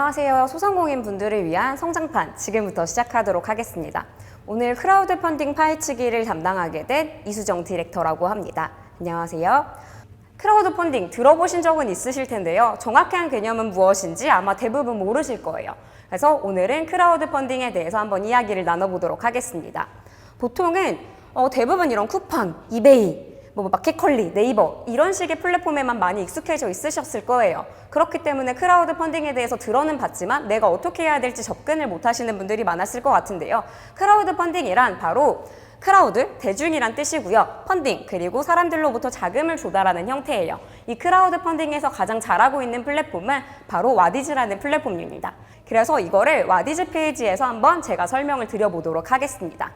안녕하세요. 소상공인 분들을 위한 성장판 지금부터 시작하도록 하겠습니다. 오늘 크라우드 펀딩 파헤치기를 담당하게 된 이수정 디렉터라고 합니다. 안녕하세요. 크라우드 펀딩 들어보신 적은 있으실 텐데요. 정확한 개념은 무엇인지 아마 대부분 모르실 거예요. 그래서 오늘은 크라우드 펀딩에 대해서 한번 이야기를 나눠보도록 하겠습니다. 보통은 어, 대부분 이런 쿠팡, 이베이, 뭐 마켓컬리, 네이버 이런 식의 플랫폼에만 많이 익숙해져 있으셨을 거예요. 그렇기 때문에 크라우드 펀딩에 대해서 들어는 봤지만 내가 어떻게 해야 될지 접근을 못 하시는 분들이 많았을 것 같은데요. 크라우드 펀딩이란 바로 크라우드, 대중이란 뜻이고요. 펀딩, 그리고 사람들로부터 자금을 조달하는 형태예요. 이 크라우드 펀딩에서 가장 잘하고 있는 플랫폼은 바로 와디즈라는 플랫폼입니다. 그래서 이거를 와디즈 페이지에서 한번 제가 설명을 드려보도록 하겠습니다.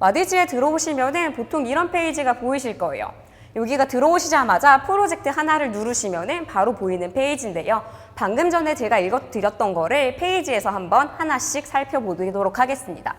와디즈에 들어오시면은 보통 이런 페이지가 보이실 거예요. 여기가 들어오시자마자 프로젝트 하나를 누르시면은 바로 보이는 페이지인데요. 방금 전에 제가 읽어드렸던 거를 페이지에서 한번 하나씩 살펴보도록 하겠습니다.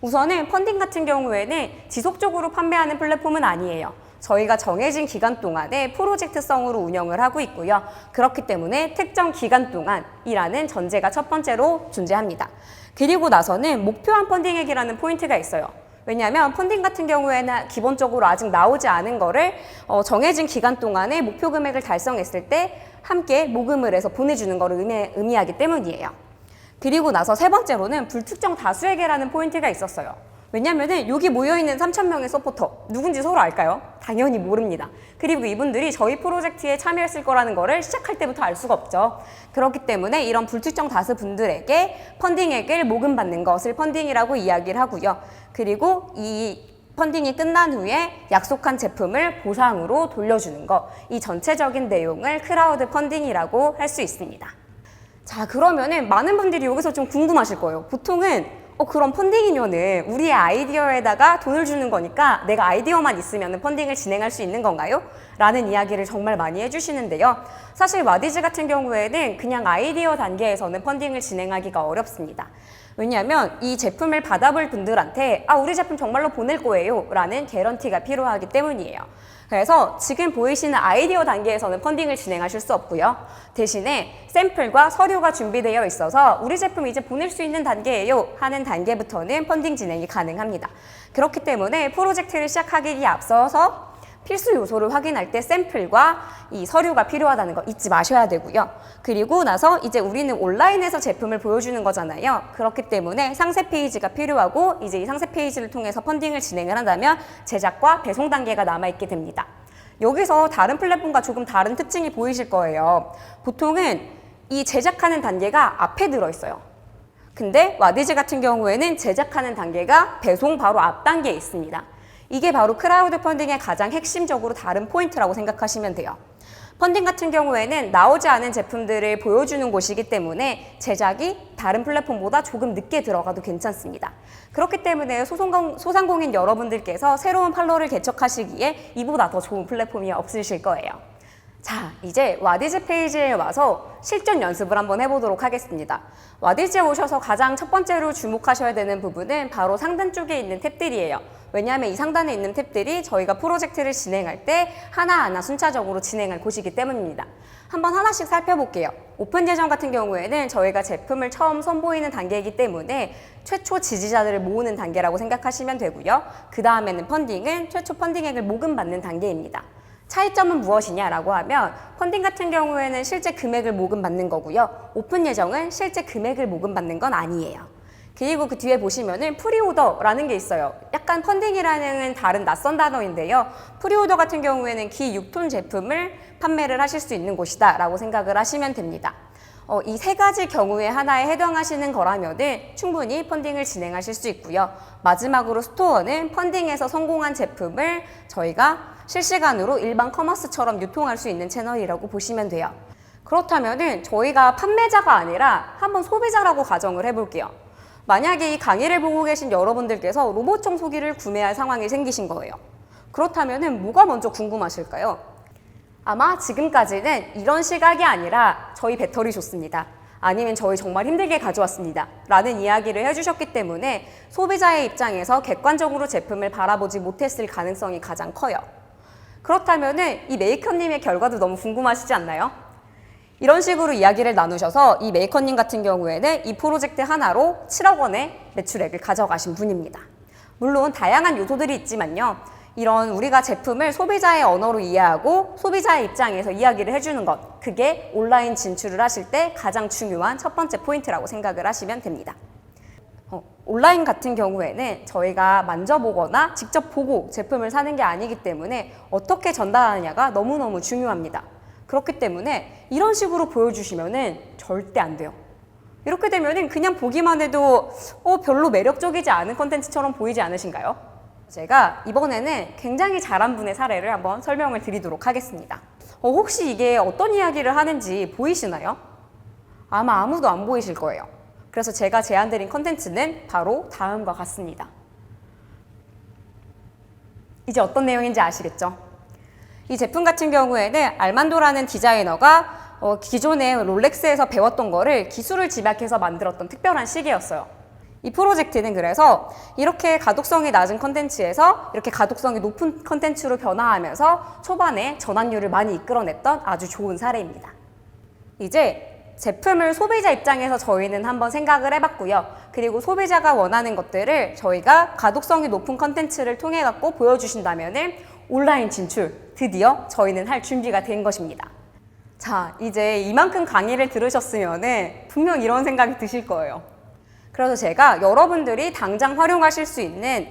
우선은 펀딩 같은 경우에는 지속적으로 판매하는 플랫폼은 아니에요. 저희가 정해진 기간 동안에 프로젝트성으로 운영을 하고 있고요. 그렇기 때문에 특정 기간 동안이라는 전제가 첫 번째로 존재합니다. 그리고 나서는 목표한 펀딩액이라는 포인트가 있어요. 왜냐하면 펀딩 같은 경우에는 기본적으로 아직 나오지 않은 거를 어, 정해진 기간 동안에 목표 금액을 달성했을 때 함께 모금을 해서 보내주는 거를 의미, 의미하기 때문이에요. 그리고 나서 세 번째로는 불특정 다수에게라는 포인트가 있었어요. 왜냐면은 여기 모여있는 3,000명의 서포터 누군지 서로 알까요? 당연히 모릅니다. 그리고 이분들이 저희 프로젝트에 참여했을 거라는 거를 시작할 때부터 알 수가 없죠. 그렇기 때문에 이런 불특정 다수 분들에게 펀딩액을 모금받는 것을 펀딩이라고 이야기를 하고요. 그리고 이 펀딩이 끝난 후에 약속한 제품을 보상으로 돌려주는 것, 이 전체적인 내용을 크라우드 펀딩이라고 할 수 있습니다. 자, 그러면은 많은 분들이 여기서 좀 궁금하실 거예요. 보통은 어, 그럼 펀딩이면은 우리의 아이디어에다가 돈을 주는 거니까 내가 아이디어만 있으면 펀딩을 진행할 수 있는 건가요? 라는 이야기를 정말 많이 해주시는데요. 사실 와디즈 같은 경우에는 그냥 아이디어 단계에서는 펀딩을 진행하기가 어렵습니다. 왜냐하면 이 제품을 받아볼 분들한테 아, 우리 제품 정말로 보낼 거예요. 라는 개런티가 필요하기 때문이에요. 그래서 지금 보이시는 아이디어 단계에서는 펀딩을 진행하실 수 없고요. 대신에 샘플과 서류가 준비되어 있어서 우리 제품 이제 보낼 수 있는 단계예요 하는 단계부터는 펀딩 진행이 가능합니다. 그렇기 때문에 프로젝트를 시작하기에 앞서서 필수 요소를 확인할 때 샘플과 이 서류가 필요하다는 거 잊지 마셔야 되고요. 그리고 나서 이제 우리는 온라인에서 제품을 보여주는 거잖아요. 그렇기 때문에 상세 페이지가 필요하고 이제 이 상세 페이지를 통해서 펀딩을 진행을 한다면 제작과 배송 단계가 남아있게 됩니다. 여기서 다른 플랫폼과 조금 다른 특징이 보이실 거예요. 보통은 이 제작하는 단계가 앞에 들어있어요. 근데 와디즈 같은 경우에는 제작하는 단계가 배송 바로 앞 단계에 있습니다. 이게 바로 크라우드 펀딩의 가장 핵심적으로 다른 포인트라고 생각하시면 돼요. 펀딩 같은 경우에는 나오지 않은 제품들을 보여주는 곳이기 때문에 제작이 다른 플랫폼보다 조금 늦게 들어가도 괜찮습니다. 그렇기 때문에 소상공, 소상공인 여러분들께서 새로운 팔로를 개척하시기에 이보다 더 좋은 플랫폼이 없으실 거예요. 자, 이제 와디즈 페이지에 와서 실전 연습을 한번 해보도록 하겠습니다. 와디즈에 오셔서 가장 첫 번째로 주목하셔야 되는 부분은 바로 상단 쪽에 있는 탭들이에요. 왜냐하면 이 상단에 있는 탭들이 저희가 프로젝트를 진행할 때 하나하나 순차적으로 진행할 곳이기 때문입니다. 한번 하나씩 살펴볼게요. 오픈 예정 같은 경우에는 저희가 제품을 처음 선보이는 단계이기 때문에 최초 지지자들을 모으는 단계라고 생각하시면 되고요. 그 다음에는 펀딩은 최초 펀딩액을 모금받는 단계입니다. 차이점은 무엇이냐라고 하면 펀딩 같은 경우에는 실제 금액을 모금받는 거고요. 오픈 예정은 실제 금액을 모금받는 건 아니에요. 그리고 그 뒤에 보시면은 프리오더라는 게 있어요. 약간 펀딩이라는 다른 낯선 단어인데요. 프리오더 같은 경우에는 기 6톤 제품을 판매를 하실 수 있는 곳이다 라고 생각을 하시면 됩니다. 어, 이 세 가지 경우에 하나에 해당하시는 거라면은 충분히 펀딩을 진행하실 수 있고요. 마지막으로 스토어는 펀딩에서 성공한 제품을 저희가 실시간으로 일반 커머스처럼 유통할 수 있는 채널이라고 보시면 돼요. 그렇다면은 저희가 판매자가 아니라 한번 소비자라고 가정을 해볼게요. 만약에 이 강의를 보고 계신 여러분들께서 로봇 청소기를 구매할 상황이 생기신 거예요. 그렇다면 뭐가 먼저 궁금하실까요? 아마 지금까지는 이런 시각이 아니라 저희 배터리 좋습니다. 아니면 저희 정말 힘들게 가져왔습니다. 라는 이야기를 해주셨기 때문에 소비자의 입장에서 객관적으로 제품을 바라보지 못했을 가능성이 가장 커요. 그렇다면 이 메이커님의 결과도 너무 궁금하시지 않나요? 이런 식으로 이야기를 나누셔서 이 메이커님 같은 경우에는 이 프로젝트 하나로 7억 원의 매출액을 가져가신 분입니다. 물론 다양한 요소들이 있지만요. 이런 우리가 제품을 소비자의 언어로 이해하고 소비자의 입장에서 이야기를 해주는 것, 그게 온라인 진출을 하실 때 가장 중요한 첫 번째 포인트라고 생각을 하시면 됩니다. 어, 온라인 같은 경우에는 저희가 만져보거나 직접 보고 제품을 사는 게 아니기 때문에 어떻게 전달하느냐가 너무너무 중요합니다. 그렇기 때문에 이런 식으로 보여주시면은 절대 안 돼요. 이렇게 되면은 그냥 보기만 해도 어, 별로 매력적이지 않은 콘텐츠처럼 보이지 않으신가요? 제가 이번에는 굉장히 잘한 분의 사례를 한번 설명을 드리도록 하겠습니다. 어, 혹시 이게 어떤 이야기를 하는지 보이시나요? 아마 아무도 안 보이실 거예요. 그래서 제가 제안드린 컨텐츠는 바로 다음과 같습니다. 이제 어떤 내용인지 아시겠죠? 이 제품 같은 경우에는 알만도라는 디자이너가 어, 기존에 롤렉스에서 배웠던 거를 기술을 집약해서 만들었던 특별한 시계였어요. 이 프로젝트는 그래서 이렇게 가독성이 낮은 컨텐츠에서 이렇게 가독성이 높은 컨텐츠로 변화하면서 초반에 전환율을 많이 이끌어냈던 아주 좋은 사례입니다. 이제 제품을 소비자 입장에서 저희는 한번 생각을 해봤고요. 그리고 소비자가 원하는 것들을 저희가 가독성이 높은 컨텐츠를 통해 갖고 보여주신다면은 온라인 진출 드디어 저희는 할 준비가 된 것입니다. 자, 이제 이만큼 강의를 들으셨으면은 분명 이런 생각이 드실 거예요. 그래서 제가 여러분들이 당장 활용하실 수 있는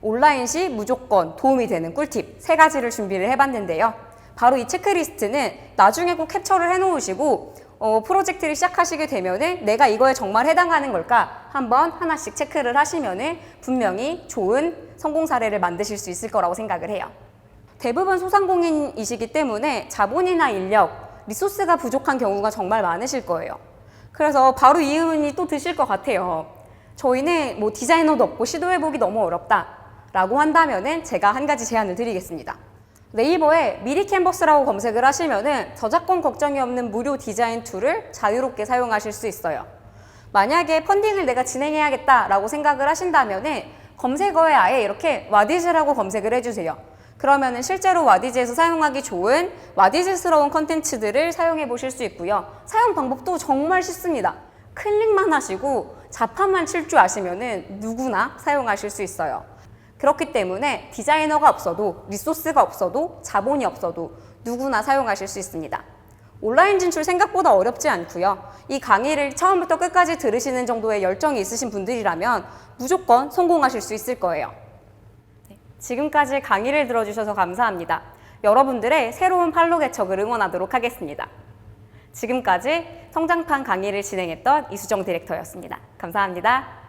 온라인 시 무조건 도움이 되는 꿀팁 세 가지를 준비를 해봤는데요. 바로 이 체크리스트는 나중에 꼭 캡처를 해놓으시고 어, 프로젝트를 시작하시게 되면은 내가 이거에 정말 해당하는 걸까 한번 하나씩 체크를 하시면은 분명히 좋은 성공 사례를 만드실 수 있을 거라고 생각을 해요. 대부분 소상공인이시기 때문에 자본이나 인력, 리소스가 부족한 경우가 정말 많으실 거예요. 그래서 바로 이 의문이 또 드실 것 같아요. 저희는 뭐 디자이너도 없고 시도해보기 너무 어렵다. 라고 한다면은 제가 한 가지 제안을 드리겠습니다. 네이버에 미리 캔버스라고 검색을 하시면은 저작권 걱정이 없는 무료 디자인 툴을 자유롭게 사용하실 수 있어요. 만약에 펀딩을 내가 진행해야겠다라고 생각을 하신다면은 검색어에 아예 이렇게 와디즈라고 검색을 해주세요. 그러면은 실제로 와디즈에서 사용하기 좋은 와디즈스러운 컨텐츠들을 사용해 보실 수 있고요. 사용 방법도 정말 쉽습니다. 클릭만 하시고 자판만 칠 줄 아시면은 누구나 사용하실 수 있어요. 그렇기 때문에 디자이너가 없어도 리소스가 없어도 자본이 없어도 누구나 사용하실 수 있습니다. 온라인 진출 생각보다 어렵지 않고요. 이 강의를 처음부터 끝까지 들으시는 정도의 열정이 있으신 분들이라면 무조건 성공하실 수 있을 거예요. 네, 지금까지 강의를 들어주셔서 감사합니다. 여러분들의 새로운 팔로 개척을 응원하도록 하겠습니다. 지금까지 성장판 강의를 진행했던 이수정 디렉터였습니다. 감사합니다.